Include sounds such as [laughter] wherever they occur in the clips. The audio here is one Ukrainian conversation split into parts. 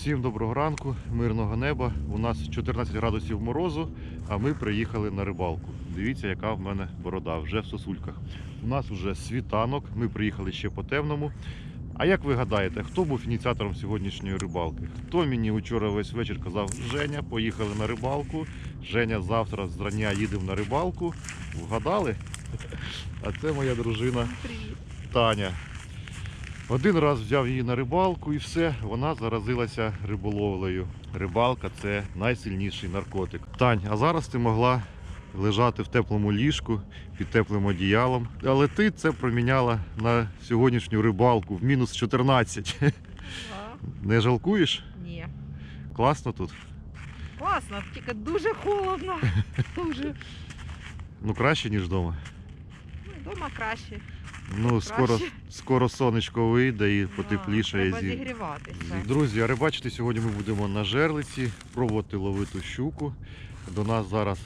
Всім доброго ранку, мирного неба. У нас 14 градусів морозу, а ми приїхали на рибалку. Дивіться, яка в мене борода, вже в сосульках. У нас вже світанок, ми приїхали ще по темному. А як ви гадаєте, хто був ініціатором сьогоднішньої рибалки? Хто мені вчора весь вечір казав, Женя, поїхали на рибалку. Женя завтра зрання їдемо на рибалку. Вгадали? А це моя дружина. Таня. Один раз взяв її на рибалку і все, вона заразилася риболовлею. Рибалка це найсильніший наркотик. Тань, а зараз ти могла лежати в теплому ліжку під теплим одіялом. Але ти це проміняла на сьогоднішню рибалку в мінус 14. А? [laughs] Не жалкуєш? Ні. Класно тут. Класно, тільки дуже холодно. [laughs] Дуже. Ну краще, ніж вдома. Ну, Дома краще. Ну, скоро, Краще. скоро сонечко вийде і потеплішає. Треба зі- зігріватися. Друзі, а рибачити сьогодні ми будемо на жерлиці, пробувати ловити щуку. До нас зараз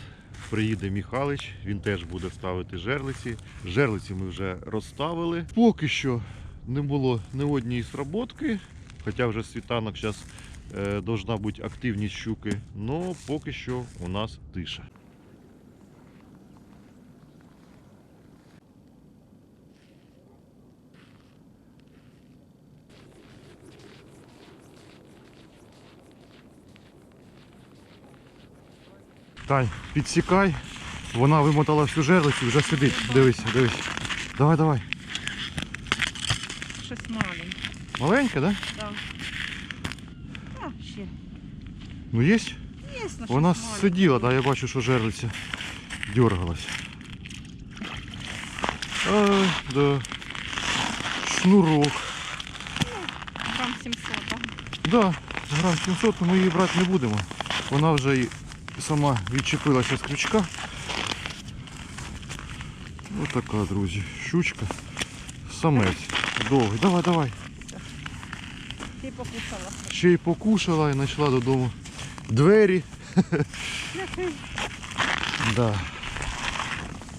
приїде Михалич, він теж буде ставити жерлиці. Жерлиці ми вже розставили. Поки що не було ні однієї сработки, хоча вже світанок зараз е, должна бути активність щуки, але поки що у нас тиша. Тань, підсікай. Вона вимотала всю жерлицю, вже сидить. Дивись, дивись. Давай, давай. Щось маленьке. Маленька, да? Да. А, ще. Ну є? Є, ну, Вона щось сиділа, да, я бачу, що жерлиця дергалась. А, да. Шнурок. Грам 700, так? Да, грам 700, ми її брати не будемо. Вона вже і сама відчепилася з крючка. Ось така, друзі, щучка. Самець. Довгий. Давай, давай. Ти покусала. Ще й покушала і знайшла додому двері. Да.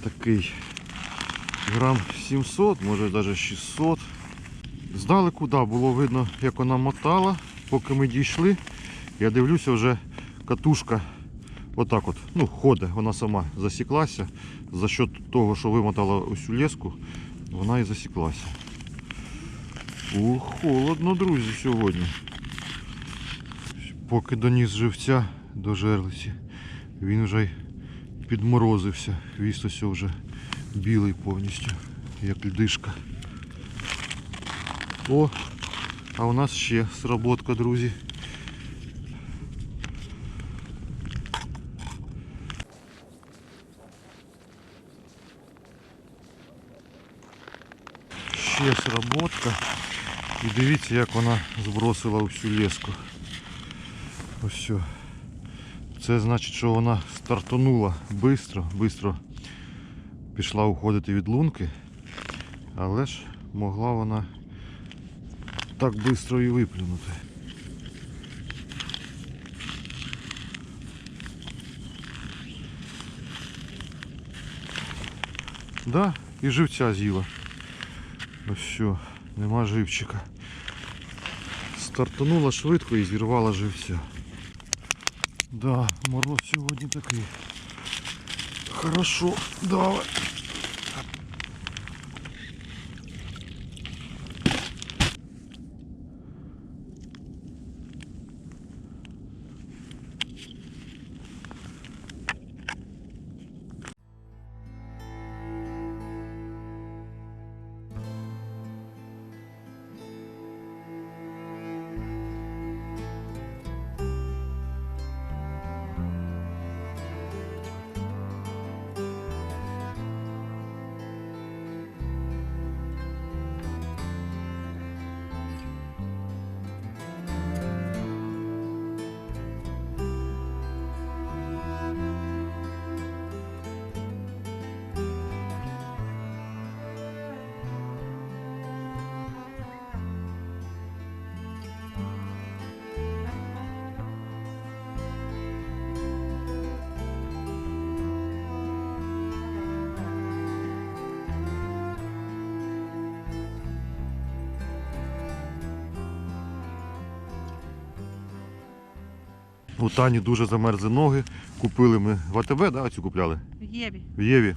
Такий грам 700, може навіть 600. Здалеку, да, було видно, як вона мотала. Поки ми дійшли, я дивлюся, вже катушка отак от, ну, ходить, вона сама засіклася. За счет того, що вимотала ось леску, вона і засіклася. О, холодно, друзі, сьогодні. Поки доніс живця до жерлиці, він вже й підморозився. Хвіст ось вже білий повністю, як льдишка. О, а у нас ще сработка, друзі. Ще сработка. І дивіться, як вона збросила всю леску. Ось. Це значить, що вона стартанула швидко, швидко пішла уходити від лунки, але ж могла вона так швидко і виплюнути. Да, і живця з'їла. Ось все, нема живчика. Стартанула швидко і зірвала живця. Да, мороз сьогодні такий. Хорошо, давай. У Тані дуже замерзли ноги. Купили ми в АТБ, да, цю купляли? В Єві. В Єві.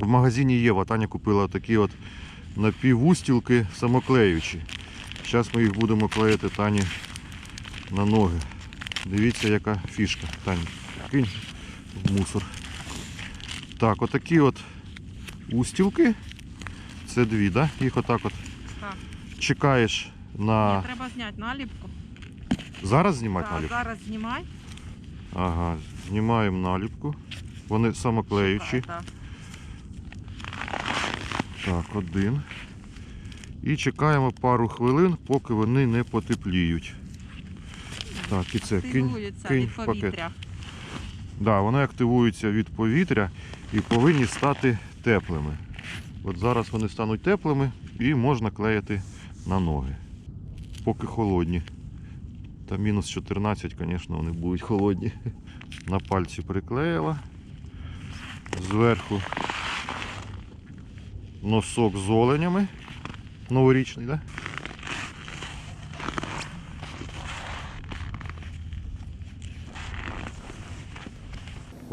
В магазині Єва Таня купила такі от напівустілки самоклеючі. Зараз ми їх будемо клеїти Тані на ноги. Дивіться, яка фішка. Тані, кинь в мусор. Так, отакі от устілки. Це дві, да? Їх отак от Так. чекаєш на. Ні, треба зняти наліпку. Зараз знімати Так, наліпку? зараз знімай. Ага, знімаємо наліпку. Вони самоклеючі. Так. Так, один. І чекаємо пару хвилин, поки вони не потепліють. Так, і це кинь, кинь від в пакет. повітря. Да, вони активуються від повітря і повинні стати теплими. От зараз вони стануть теплими і можна клеїти на ноги. Поки холодні. Та мінус 14, звісно, вони будуть холодні. [laughs] На пальці приклеїла. Зверху носок з оленями. Новорічний, так? Да?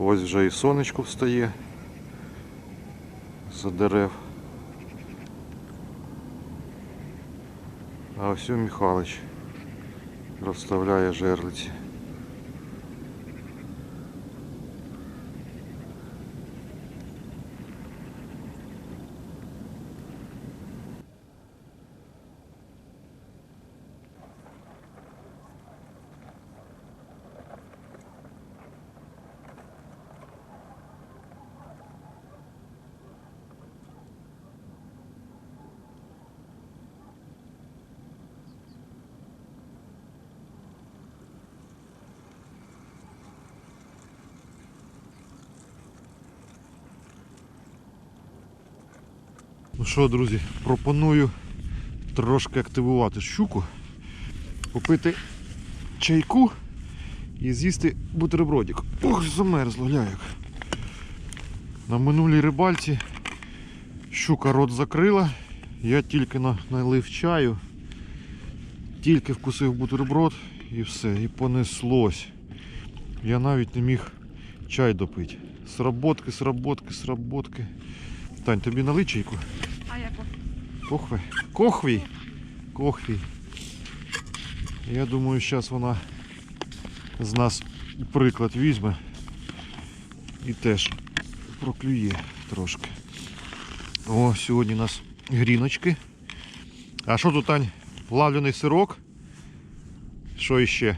Ось вже і сонечко встає за дерев. А ось і Михайлович розставляє жерлиці. Ну що, друзі, пропоную трошки активувати щуку, попити чайку і з'їсти бутербродик. Ох, замерзло, ля. На минулій рибальці щука рот закрила, я тільки налив чаю, тільки вкусив бутерброд і все, і понеслось. Я навіть не міг чай допити. Сработки, сработки, сработки. Тань, тобі налий чайку? А як от? Кохві. Кохвій. Кохвій. Я думаю, зараз вона з нас приклад візьме і теж проклює трошки. О, сьогодні у нас гріночки. А що тут, Тань? Плавлений сирок. Що іще?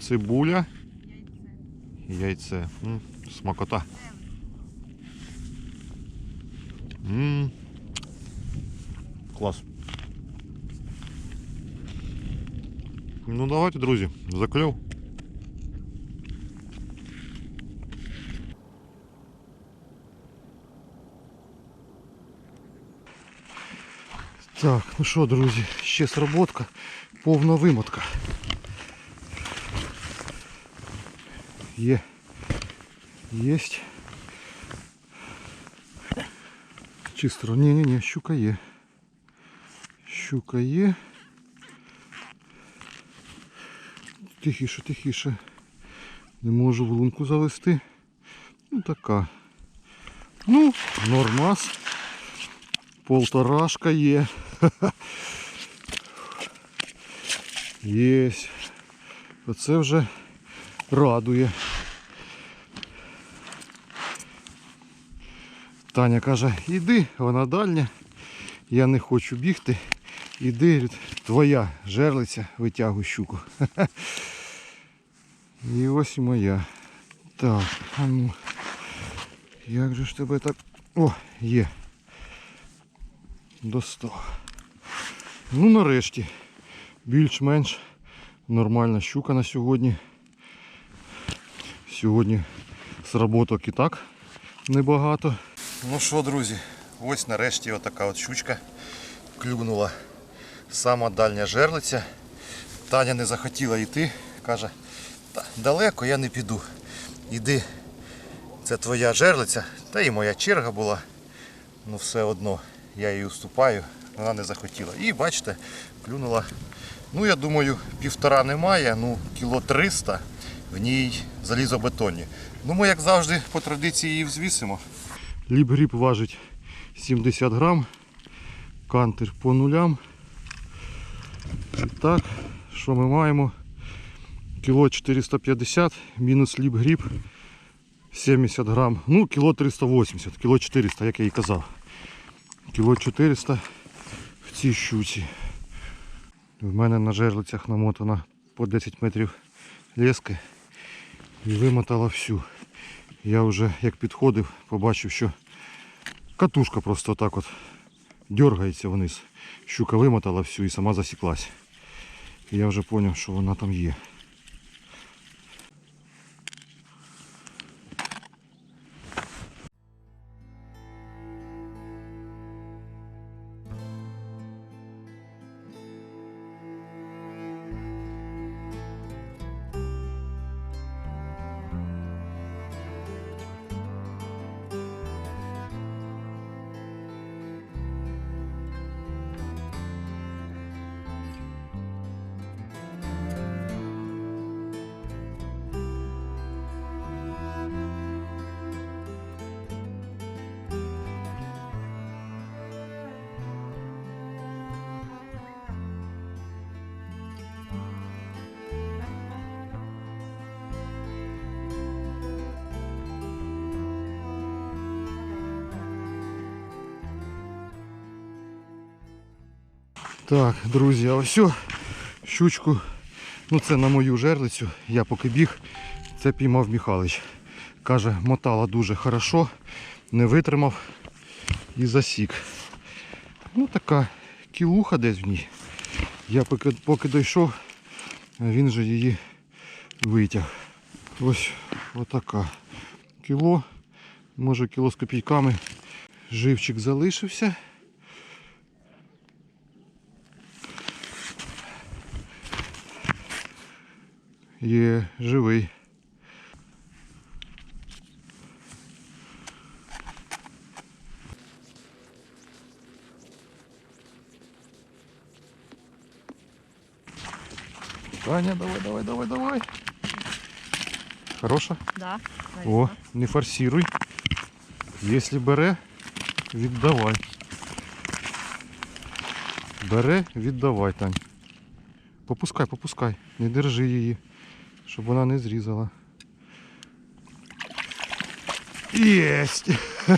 Цибуля. Яйце. М, смакота. М. Клас. Ну давайте, друзі, закльов. Так, ну що, друзі, ще сработка, повна вимотка. Є. Єсть. Чисто. Ні, ні, ні, щука є. Щука. Тихіше, тихіше. Не можу в лунку завести. Ну така. Ну, нормас. Полторашка є. [laughs] Єсть. Оце вже радує. Таня каже, іди, вона дальня, я не хочу бігти. Іди, говорить, твоя жерлиця, витягуй щуку. І ось моя. Так, а ну. Як же ж тебе так... О, є. Достав. Ну нарешті. Більш-менш нормальна щука на сьогодні. Сьогодні сработок і так небагато. Ну що, друзі, ось нарешті отака от щучка клюнула. Сама дальня жерлиця. Таня не захотіла йти. Каже, далеко я не піду. Іди, це твоя жерлиця, та і моя черга була. Ну все одно я їй уступаю, вона не захотіла. І бачите, клюнула Ну, я думаю, півтора немає, ну, кіло 300 в ній залізобетонні. Ну, ми, як завжди, по традиції її взвісимо. Лібгріб важить 70 грам, кантер по нулям. Так, що ми маємо? Кіло 450 мінус лібгріб 70 грам. Ну, кіло 380, кіло 400, як я і казав. Кіло 400 в цій щуці. В мене на жерлицях намотана по 10 метрів лески і вимотала всю. Я вже як підходив, побачив, що катушка просто так от дергається вниз. Щука вимотала всю і сама засіклась. Я вже зрозумів, що вона там є. Так, друзі, а ось щучку. Ну це на мою жерлицю. Я поки біг, це піймав Михалич. Каже, мотала дуже хорошо, не витримав і засік. Ну така кілуха десь в ній. Я поки, поки дійшов, він же її витяг. Ось отака. Кіло, може кіло з копійками. Живчик залишився. Є живий. Таня, давай, давай, давай, давай. Хороша? Да. О, не форсируй. Якщо бере, віддавай. Бере, віддавай, Тань. Попускай, попускай. Не держи її, Щоб вона не зрізала. Єсть! Ну.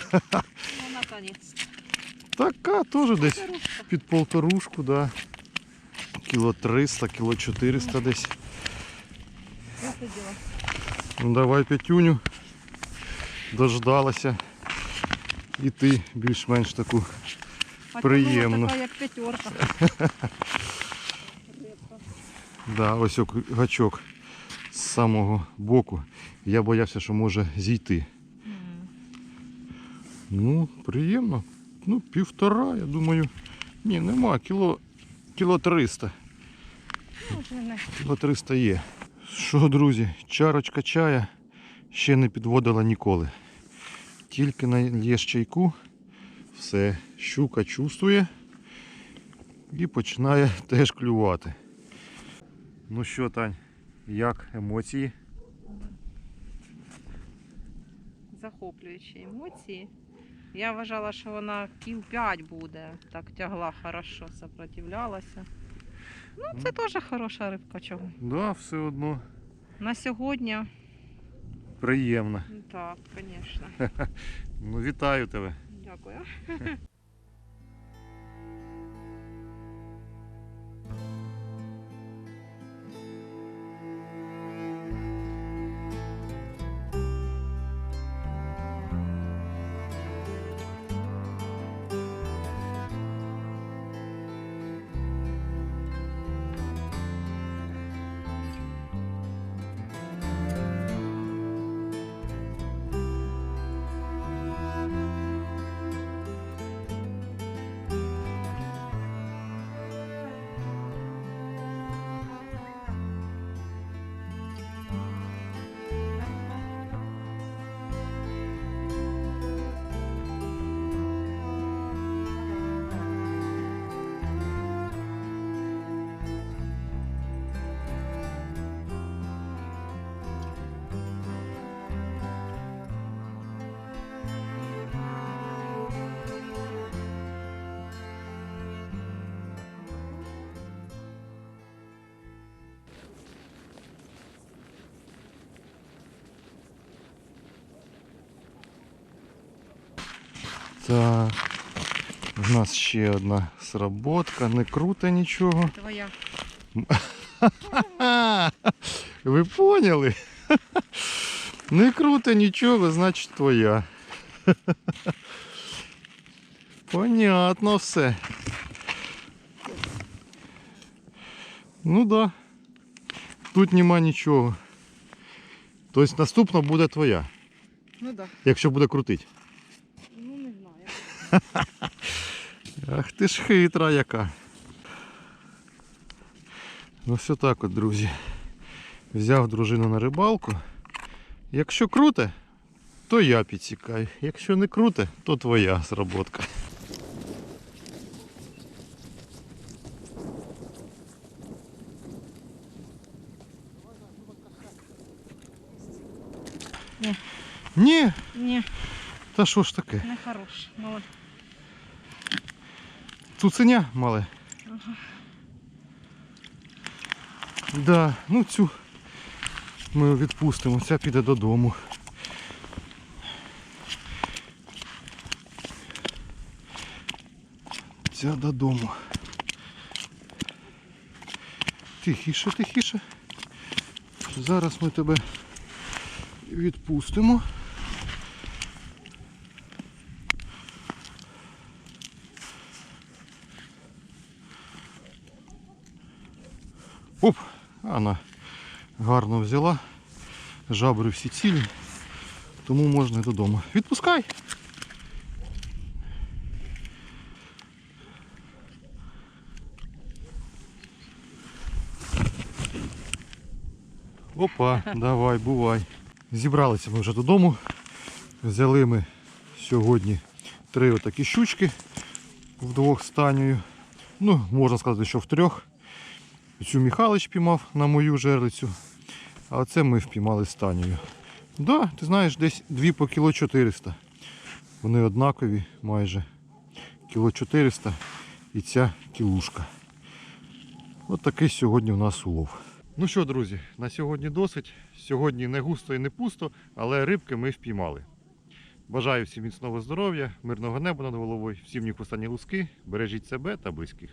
Така теж десь під полторушку, да. Кіло 300, кіло 400 десь. Сиділа. Ну давай п'ятюню. Дождалася. І ти більш-менш таку. А Приємно. Така як п'ятерка. [laughs] Да, ось ок- гачок з самого боку. Я боявся, що може зійти. Ну, приємно. Ну, півтора, я думаю. Ні, нема, кіло, кіло 300. Ну, вже не. Кіло 300 є. Що, друзі, чарочка чая ще не підводила ніколи. Тільки налєш чайку, все, щука чувствує і починає теж клювати. Ну що, Тань, як емоції? Захоплюючі емоції. Я вважала, що вона кіл 5 буде. Так тягла хорошо, сопротивлялася. Ну, це теж хороша рибка чого. Да, все одно На сьогодні, приємно. ну, так, звісно. [laughs] Ну, вітаю тебе. Дякую. [laughs] Так. У нас ще одна сработка, не круто нічого. Твоя. [laughs] Ви поняли? [laughs] Не круто нічого, значить твоя. [laughs] Понятно все. Ну да. Тут нема нічого. Тобто наступна буде твоя, Ну да. якщо буде крутить. [laughs] Ах ти ж хитра яка. Ну все так от, друзі. Взяв дружину на рибалку. Якщо круте, то я підсікаю. Якщо не круте, то твоя зработка. Ні. Ні, Ні, та що ж таке? не хорош. Молодець. Цуценя мале. Ага. Да, ну цю ми відпустимо, ця піде додому. Ця додому. Тихіше, тихіше. Зараз ми тебе відпустимо. Вона гарно взяла. Жабри всі цілі. Тому можна і додому. Відпускай! Опа, [laughs] давай, бувай. Зібралися ми вже додому. Взяли ми сьогодні три отакі щучки вдвох з Танею. Ну, можна сказати, що в трьох. Цю Михайлович піймав на мою жерлицю, а оце ми впіймали з Танею. Да, ти знаєш, десь дві по кіло 400. Вони однакові майже. Кіло 400 і ця кілушка. От такий сьогодні у нас улов. Ну що, друзі, на сьогодні досить. Сьогодні не густо і не пусто, але рибки ми впіймали. Бажаю всім міцного здоров'я, мирного неба над головою, всім ні останні луски, бережіть себе та близьких.